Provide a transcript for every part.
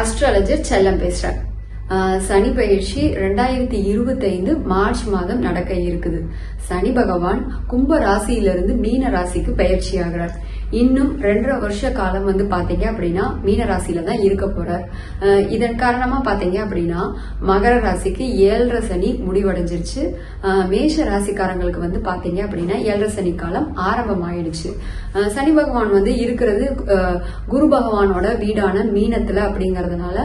Astrologer செல்லம் பேசுறார். சனி பயிற்சி ரெண்டாயிரத்தி இருபத்தைந்து மார்ச் மாதம் நடக்க இருக்குது. சனி பகவான் கும்ப ராசியிலிருந்து மீன ராசிக்கு பயிற்சி ஆகிறார். இன்னும் ரெண்டரை வருஷ காலம் வந்து பாத்தீங்க அப்படின்னா மீன ராசியில தான் இருக்க போறார். இதன் காரணமா பாத்தீங்க அப்படின்னா மகர ராசிக்கு ஏழரை சனி முடிவடைஞ்சிருச்சு. மேஷ ராசிக்காரங்களுக்கு வந்து பாத்தீங்க அப்படின்னா ஏழரை சனி காலம் ஆரம்பம் ஆயிடுச்சு சனி பகவான் வந்து இருக்கிறது குரு பகவானோட வீடான மீனத்துல அப்படிங்கறதுனால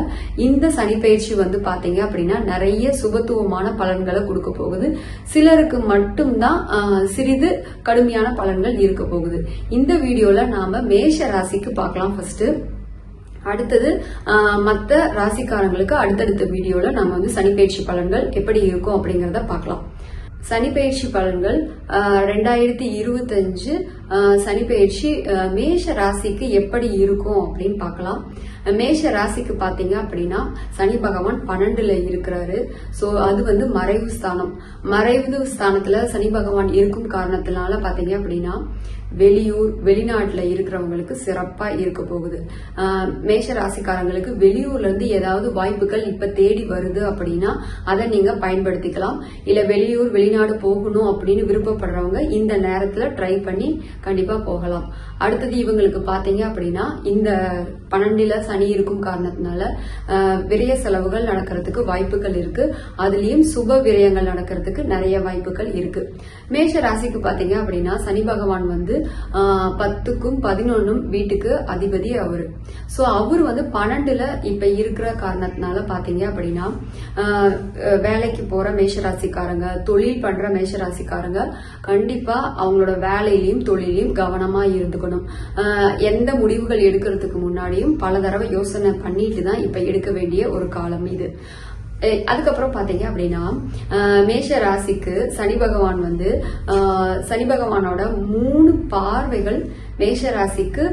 இந்த சனி பயிற்சி வந்து பாத்தீங்க அப்படின்னா நிறைய சுபத்துவமான பலன்களை கொடுக்க போகுது. சிலருக்கு மட்டும்தான் சிறிது கடுமையான பலன்கள் இருக்க போகுது. இந்த வீடியோல நாம மேஷ ராசிக்கு பார்க்கலாம் ஃபர்ஸ்ட் அடுத்தது மற்ற மத்த ராசிக்காரங்களுக்கு அடுத்தடுத்த வீடியோல நம்ம வந்து சனிப்பயிற்சி பலன்கள் எப்படி இருக்கும் அப்படிங்கறத பார்க்கலாம். சனிப்பயிற்சி பலன்கள் ரெண்டாயிரத்தி இருபத்தஞ்சு சனிப்பயிற்சி மேஷ ராசிக்கு எப்படி இருக்கும் அப்படின்னு பார்க்கலாம். மேஷ ராசிக்கு பாத்தீங்க அப்படின்னா சனி பகவான் பன்னெண்டுல இருக்கிறாரு. சோ அது வந்து மறைவு ஸ்தானம். மறைவு ஸ்தானத்துல சனி பகவான் இருக்கும் காரணத்தினால பாத்தீங்க அப்படின்னா வெளியூர் வெளிநாட்டுல இருக்கிறவங்களுக்கு சிறப்பா இருக்க போகுது. மேஷ ராசிக்காரங்களுக்கு வெளியூர்ல இருந்து ஏதாவது வாய்ப்புகள் இப்ப தேடி வருது அப்படின்னா அதை நீங்க பயன்படுத்திக்கலாம். இல்ல வெளியூர் வெளிநாடு போகணும் அப்படின்னு விருப்பப்படுறவங்க இந்த நேரத்துல ட்ரை பண்ணி கண்டிப்பா போகலாம். அடுத்தது இவங்களுக்கு பாத்தீங்க அப்படின்னா இந்த பன்னெண்டுல சனி இருக்கும் காரணத்தினால விரய செலவுகள் நடக்கிறதுக்கு வாய்ப்புகள் இருக்கு. அதுலயும் சுப விரயங்கள் நடக்கிறதுக்கு நிறைய வாய்ப்புகள் இருக்கு. மேஷ ராசிக்கு பாத்தீங்க அப்படின்னா சனி பகவான் வந்து பத்துக்கும் பதினொன்னும் வீட்டுக்கு அதிபதி அவரு. ஸோ அவர் வந்து பன்னெண்டுல இப்ப இருக்கிற காரணத்தினால பாத்தீங்க அப்படின்னா வேலைக்கு போற மேஷராசிக்காரங்க தொழில் பண்ற மேஷராசிக்காரங்க கண்டிப்பா அவங்களோட வேலையிலையும் தொழிலையும் கவனமா இருந்துக்கணும். எந்த முடிவுகள் எடுக்கிறதுக்கு முன்னாடியும் பல தடவை யோசனை பண்ணிட்டு தான் இப்ப எடுக்க வேண்டிய ஒரு காலம் இது. அதுக்கப்புறம் பாத்தீங்க அப்படின்னா மேஷ ராசிக்கு சனி பகவான் வந்து சனி பகவானோட மூணு பார்வைகள் மேஷ ராசிக்கு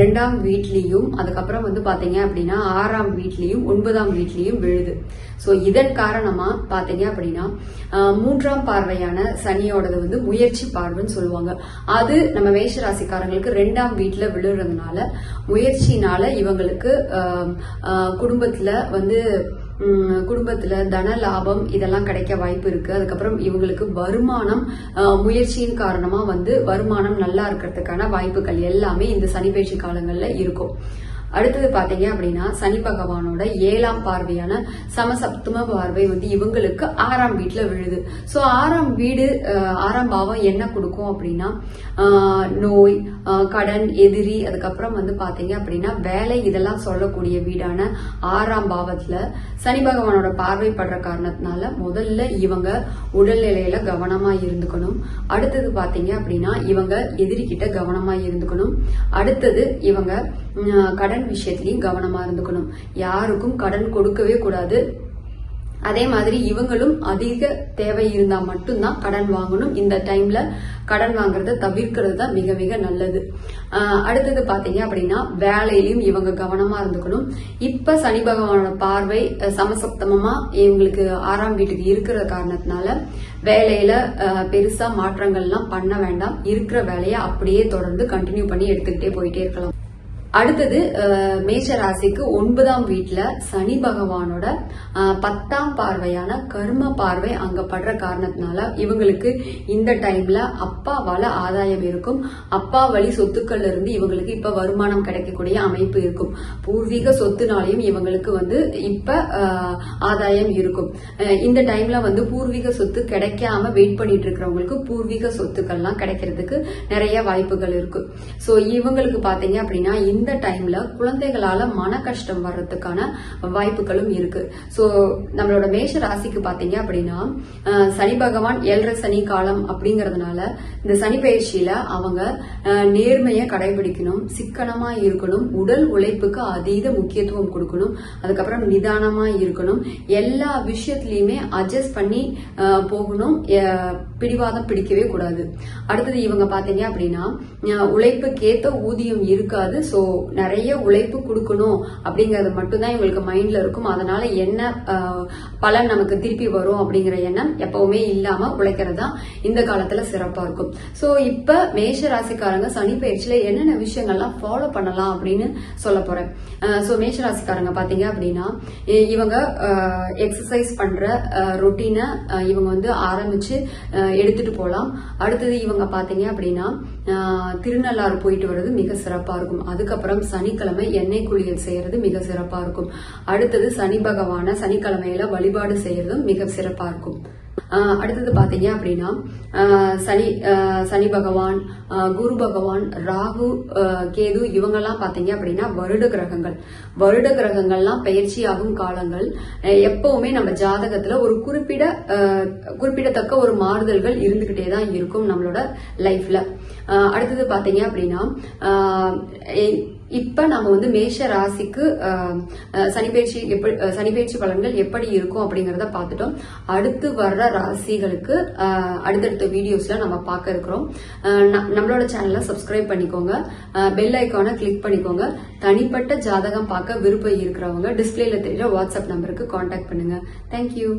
ரெண்டாம் வீட்லயும் அதுக்கப்புறம் வந்து பாத்தீங்க அப்படின்னா ஆறாம் வீட்லயும் ஒன்பதாம் வீட்லயும் விழுது. சோ இதன் காரணமா பாத்தீங்க அப்படின்னா மூன்றாம் பார்வையான சனியோடது வந்து முயற்சி பார்வைன்னு சொல்லுவாங்க. அது நம்ம மேஷ ராசிக்காரங்களுக்கு ரெண்டாம் வீட்டுல விழுறதுனால முயற்சினால இவங்களுக்கு குடும்பத்துல வந்து குடும்பத்துல தன லாபம் இதெல்லாம் கிடைக்க வாய்ப்பு இருக்கு. அதுக்கப்புறம் இவங்களுக்கு வருமானம் முயற்சியின் காரணமா வந்து வருமானம் நல்லா இருக்கிறதுக்கான வாய்ப்புகள் எல்லாமே இந்த சனிப்பயிற்சி காலங்களில் காலங்கள்ல இருக்கும். அடுத்தது பாத்தீங்க அப்படின்னா சனி பகவானோட ஏழாம் பார்வையான சமசப்தம பார்வை வந்து இவங்களுக்கு ஆறாம் வீட்டுல விழுது. சோ ஆறாம் வீடு ஆறாம் பாவம் என்ன கொடுக்கும் அப்படின்னா நோய் கடன் எதிரி அதுக்கப்புறம் வந்து பாத்தீங்க அப்படின்னா வேலை இதெல்லாம் சொல்லக்கூடிய வீடான ஆறாம் பாவத்துல சனி பகவானோட பார்வைப்படுற காரணத்தினால முதல்ல இவங்க உடல்நிலையில கவனமா இருந்துக்கணும். அடுத்தது பாத்தீங்க அப்படின்னா இவங்க எதிரிகிட்ட கவனமா இருந்துக்கணும். அடுத்தது இவங்க கடன் கடன் விஷயத்திலையும் கவனமா இருந்துக்கணும். யாருக்கும் கடன் கொடுக்கவே கூடாது. அதே மாதிரி இவங்களும் அதிக தேவை இருந்தா மட்டும்தான் கடன் வாங்கணும். இந்த டைம்ல கடன் வாங்குறத தவிர்க்கிறது தான் மிக மிக நல்லது. அடுத்தது பாத்தீங்க அப்படின்னா வேலையிலையும் இவங்க கவனமா இருந்துக்கணும். இப்ப சனி பகவானோட பார்வை சமசப்தமமா இவங்களுக்கு ஆறாம் வீட்டுக்கு இருக்கிற காரணத்தினால வேலையில பெருசா மாற்றங்கள்லாம் பண்ண வேண்டாம். இருக்கிற வேலையை அப்படியே தொடர்ந்து கண்டினியூ பண்ணி எடுத்துக்கிட்டே போயிட்டே இருக்கலாம். அடுத்தது மேஷ ராசிக்கு ஒன்பதாம் வீட்டில் சனி பகவானோட பத்தாம் பார்வையான கர்ம பார்வை அங்க படுற காரணத்தினால இவங்களுக்கு இந்த டைம்ல அப்பாவால ஆதாயம் இருக்கும். அப்பா வழி சொத்துக்கள்ல இருந்து இவங்களுக்கு இப்ப வருமானம் கிடைக்கக்கூடிய அமைப்பு இருக்கும். பூர்வீக சொத்துனாலையும் இவங்களுக்கு வந்து இப்ப ஆதாயம் இருக்கும். இந்த டைம்ல வந்து பூர்வீக சொத்து கிடைக்காம வெயிட் பண்ணிட்டு இருக்கிறவங்களுக்கு பூர்வீக சொத்துக்கள்லாம் கிடைக்கிறதுக்கு நிறைய வாய்ப்புகள் இருக்கு. ஸோ இவங்களுக்கு பாத்தீங்க அப்படின்னா இந்த இந்த டைம்ல குழந்தைகளால மன கஷ்டம் வர்றதுக்கான வாய்ப்புகளும் இருக்கு. சோ நம்மளோட மேஷ ராசிக்கு பாத்தீங்க அப்படின்னா சனி பகவான் ஏழரை சனி காலம் அப்படிங்கறதுனால இந்த சனி பயிற்சியில அவங்க நேர்மையை கடைபிடிக்கணும் சிக்கனமா இருக்கணும் உடல் உழைப்புக்கு அதீத முக்கியத்துவம் கொடுக்கணும் அதுக்கப்புறம் நிதானமா இருக்கணும் எல்லா விஷயத்திலயுமே அட்ஜஸ்ட் பண்ணி போகணும் பிடிவாதம் பிடிக்கவே கூடாது. அடுத்தது இவங்க பாத்தீங்க அப்படின்னா உழைப்புக்கேத்த ஊதியம் இருக்காது. சோ நிறைய உழைப்பு கொடுக்கணும் அப்படிங்கறது மட்டும்தான் இவங்களுக்கு மைண்ட்ல இருக்கும். அதனால என்ன பலன் நமக்கு திருப்பி வரும் அப்படிங்கிற எண்ணம் எப்பவுமே இல்லாம உழைக்கிறது தான் இந்த காலத்துல சிறப்பா இருக்கும். ஸோ இப்ப மேஷ ராசிக்காரங்க சனி பயிற்சியில என்னென்ன விஷயங்கள்லாம் ஃபாலோ பண்ணலாம் அப்படின்னு சொல்ல போறேன். ஸோ மேஷ ராசிக்காரங்க பாத்தீங்க அப்படின்னா இவங்க எக்ஸசைஸ் பண்ற ரொட்டீனை இவங்க வந்து ஆரம்பிச்சு எடுத்துகிட்டு எடுத்துட்டு அடுத்தது இவங்க பாத்தீங்க அப்படின்னா திருநள்ளாறு போயிட்டு வர்றது மிக சிறப்பா இருக்கும். அதுக்கப்புறம் சனிக்கிழமை எண்ணெய் குளியல் செய்யறது மிக சிறப்பா இருக்கும். அடுத்தது சனி பகவான சனிக்கிழமையில வழிபாடு செய்யறதும் மிக சிறப்பா இருக்கும். அடுத்தது பாத்தீங்க அப்படின்னா சனி சனி பகவான் குரு பகவான் ராகு கேது இவங்கெல்லாம் பாத்தீங்க அப்படின்னா வருட கிரகங்கள். வருட கிரகங்கள்லாம் பயிற்சியாகும் காலங்கள். எப்பவுமே நம்ம ஜாதகத்துல ஒரு குறிப்பிட குறிப்பிடத்தக்க ஒரு மாறுதல்கள் இருந்துகிட்டே தான் இருக்கும் நம்மளோட லைஃப்ல. அடுத்தது பார்த்தீங்க அப்படின்னா இப்ப நம்ம வந்து மேஷ ராசிக்கு சனிப்பயிற்சி எப்படி சனிப்பயிற்சி பலன்கள் எப்படி இருக்கும் அப்படிங்கறத பார்த்துட்டோம். அடுத்து வர்ற ராசிகளுக்கு அடுத்தடுத்த வீடியோஸ்ல நம்ம பார்க்க இருக்கிறோம். நம்மளோட சேனலை சப்ஸ்கிரைப் பண்ணிக்கோங்க. பெல் ஐக்கானை கிளிக் பண்ணிக்கோங்க. தனிப்பட்ட ஜாதகம் பார்க்க விருப்பம் இருக்கிறவங்க டிஸ்பிளேல தெரியுற வாட்ஸ்அப் நம்பருக்கு காண்டாக்ட் பண்ணுங்க. தேங்க்யூ